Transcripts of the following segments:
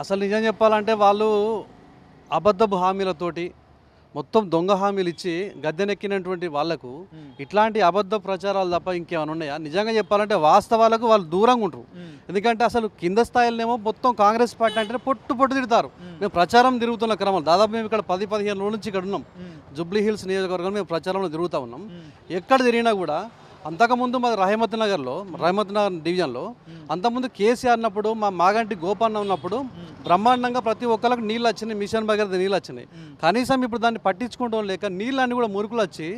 అసలు నిజం చెప్పాలంటే వాళ్ళు అబద్ధపు హామీలతోటి మొత్తం దొంగ హామీలు ఇచ్చి గద్దెనెక్కినటువంటి వాళ్ళకు ఇట్లాంటి అబద్ధ ప్రచారాలు తప్ప ఇంకేమైనా ఉన్నాయా? నిజంగా చెప్పాలంటే వాస్తవాలకు వాళ్ళు దూరంగా ఉంటారు. ఎందుకంటే అసలు కింద స్థాయిలోనేమో మొత్తం కాంగ్రెస్ పార్టీ అంటే పొట్టు పొట్టు తిడతారు. మేము. ప్రచారం తిరుగుతున్న క్రమం దాదాపు మేము ఇక్కడ పది పదిహేను రోజుల నుంచి ఇక్కడ ఉన్నాం జూబ్లీ హిల్స్ నియోజకవర్గం మేము ప్రచారంలో తిరుగుతూ ఉన్నాం. ఎక్కడ తిరిగినా కూడా అంతకుముందు మా రహమత్ నగర్లో రహమత్ నగర్ డివిజన్లో అంతకుముందు కేసీఆర్ అన్నప్పుడు మా మాగంటి గోపన్న ఉన్నప్పుడు బ్రహ్మాండంగా ప్రతి ఒక్కరికి నీళ్ళు వచ్చినాయి మిషన్ భగీరథ నీళ్ళు వచ్చినాయి కనీసం ఇప్పుడు దాన్ని పట్టించుకోవడం లేక నీళ్ళన్నీ కూడా మురుకులు వచ్చి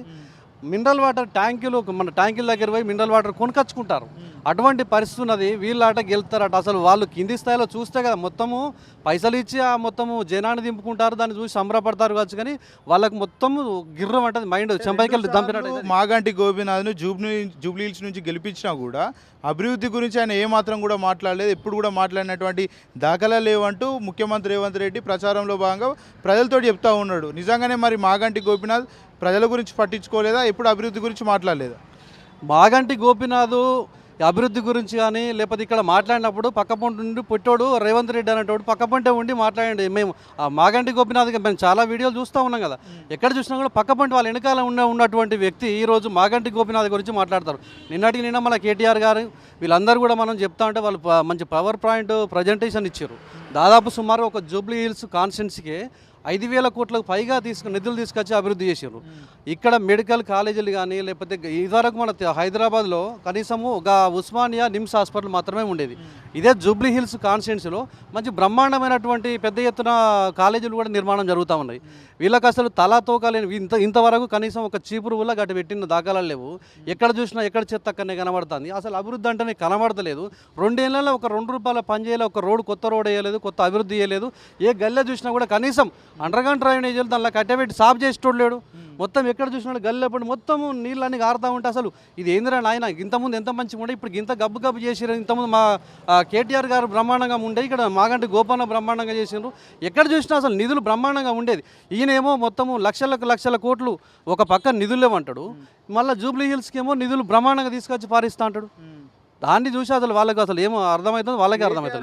మినరల్ వాటర్ ట్యాంకులు మన ట్యాంకుల దగ్గర పోయి మినరల్ వాటర్ కొనుకొచ్చుకుంటారు. అటువంటి పరిస్థితి ఉన్నది. వీళ్ళ ఆట గెలుతారట అసలు వాళ్ళు కింది స్థాయిలో చూస్తే కదా మొత్తము పైసలు ఇచ్చి ఆ మొత్తము జనాన్ని దింపుకుంటారు దాన్ని చూసి సంబరపడతారు కావచ్చు కానీ వాళ్ళకి మొత్తం గిర్రం అంటది. మైండ్ చెంపైకెళ్ళి దంపినట్టు మాగంటి గోపీనాథ్ను జూబ్లీ జూబ్లీ హిల్స్ నుంచి గెలిపించినా కూడా అభివృద్ధి గురించి ఆయన ఏమాత్రం కూడా మాట్లాడలేదు. ఎప్పుడు కూడా మాట్లాడినటువంటి దాఖలా లేవంటూ ముఖ్యమంత్రి రేవంత్ రెడ్డి ప్రచారంలో భాగంగా ప్రజలతో చెప్తా ఉన్నాడు. నిజంగానే మరి మాగంటి గోపీనాథ్ ప్రజల గురించి పట్టించుకోలేదా? ఎప్పుడు అభివృద్ధి గురించి మాట్లాడలేదా? మాగంటి గోపినాథ్ అభివృద్ధి గురించి కానీ లేకపోతే ఇక్కడ మాట్లాడినప్పుడు పక్క పొంటి నుండి పుట్టోడు రేవంత్ రెడ్డి అనేటోడు పక్క పొంటే ఉండి మాట్లాడండి. మేము ఆ మాగంటి గోపినాథ్ మేము చాలా వీడియోలు చూస్తూ ఉన్నాం కదా. ఎక్కడ చూసినా కూడా పక్క పొంటి వాళ్ళ వెనకాల ఉన్న ఉన్నటువంటి వ్యక్తి ఈ రోజు మాగంటి గోపినాథ్ గురించి మాట్లాడతారు. నిన్నటికి నిన్న మన కేటీఆర్ గారు వీళ్ళందరూ కూడా మనం చెప్తా ఉంటే వాళ్ళు మంచి పవర్ పాయింట్ ప్రజెంటేషన్ ఇచ్చారు. దాదాపు సుమారు ఒక జూబ్లీ హిల్స్ కాన్స్టిట్యున్సీకి ఐదు వేల కోట్లకు పైగా తీసుకు నిధులు తీసుకొచ్చి అభివృద్ధి చేశారు ఇక్కడ మెడికల్ కాలేజీలు కానీ లేకపోతే ఇదివరకు మన హైదరాబాద్లో కనీసము ఒక ఉస్మానియా నిమ్స్ హాస్పిటల్ మాత్రమే ఉండేది. ఇదే జూబ్లీ హిల్స్ కాన్స్టిట్యున్సీలో మంచి బ్రహ్మాండమైనటువంటి పెద్ద ఎత్తున కాలేజీలు కూడా నిర్మాణం జరుగుతూ ఉన్నాయి. వీళ్ళకి అసలు తలా తోకాలేని ఇంత ఇంతవరకు కనీసం ఒక చీపురు వల్ల గట్టి పెట్టిన దాఖలాలు లేవు. ఎక్కడ చూసినా ఎక్కడ చెత్త అక్కడనే కనబడుతుంది. అసలు అభివృద్ధి అంటేనే కనబడతలేదు. రెండేళ్ళలో ఒక రెండు రూపాయల పనిచేయలే ఒక రోడ్డు కొత్త రోడ్ వేయలేదు కొత్త అభివృద్ధి చేయలేదు ఏ గల్లె చూసినా కూడా కనీసం అండర్గ్రౌండ్ డ్రైనేజీలు దానిలో కట్టబెట్టి సాఫ్ చేసేటోడు లేడు. మొత్తం ఎక్కడ చూసినా గల్లెప్పుడు మొత్తం నీళ్ళన్నీ కారుతా ఉంటే అసలు ఇది ఏందిరా నాయన ఇంతకుముందు ఎంత మంచిగా ఉండే ఇప్పుడు ఇంత గబ్బు గబ్బు చేసిరు ఇంతకుముందు మా కేటీఆర్ గారు బ్రహ్మాండంగా ఉండే ఇక్కడ మాగంటి గోపన్న బ్రహ్మాండంగా చేసిండ్రు ఎక్కడ చూసినా అసలు నిధులు బ్రహ్మాండంగా ఉండేది. ఈయనేమో మొత్తము లక్షలకు లక్షల కోట్లు ఒక పక్క నిధులు లేవంటాడు. మళ్ళీ జూబ్లీ హిల్స్కి ఏమో నిధులు బ్రహ్మాండంగా తీసుకొచ్చి పారిస్తా అంటాడు. దాన్ని చూసి అసలు వాళ్ళకి అసలు ఏమో అర్థమవుతుంది వాళ్ళకే అర్థమవుతుంది.